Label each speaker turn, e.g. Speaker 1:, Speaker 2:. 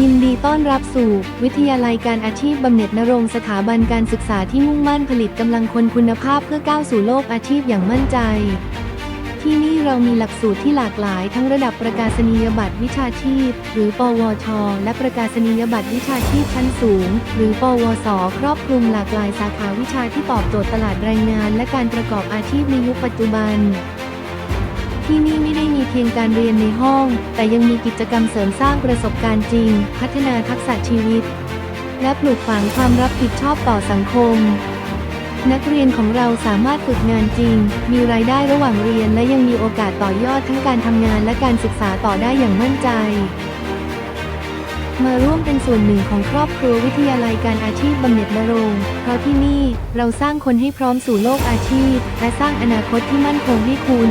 Speaker 1: ยินดีต้อนรับสู่ วิทยาลัยการอาชีพบำเหน็จนรงสถาบันการศึกษาที่มุ่งมั่นผลิตกำลังคนคุณภาพเพื่อก้าวสู่โลกอาชีพอย่างมั่นใจ ที่นี่เรามีหลักสูตรที่หลากหลายทั้งระดับประกาศนียบัตรวิชาชีพ หรือ ปวช และประกาศนียบัตรวิชาชีพชั้นสูง หรือ ปวส ครอบคลุมหลากหลายสาขาวิชาที่ตอบโจทย์ตลาดแรงงาน และการประกอบอาชีพในยุคปัจจุบัน ที่นี่ไม่ได้มีเพียงการเรียนในห้อง แต่ยังมีกิจกรรมเสริมสร้างประสบการณ์จริง พัฒนาทักษะชีวิต และปลูกฝังความรับผิดชอบต่อสังคม นักเรียนของเราสามารถฝึกงานจริง มีรายได้ระหว่างเรียนและยังมีโอกาสต่อยอดทั้งการทำงานและการศึกษาต่อได้อย่างมั่นใจมาร่วมเป็นส่วนหนึ่งของครอบครัววิทยาลัยการอาชีพบำเหน็จนรงเพราะที่นี่เราสร้างคนให้พร้อมสู่โลกอาชีพ และสร้างอนาคตที่มั่นคงให้คุณ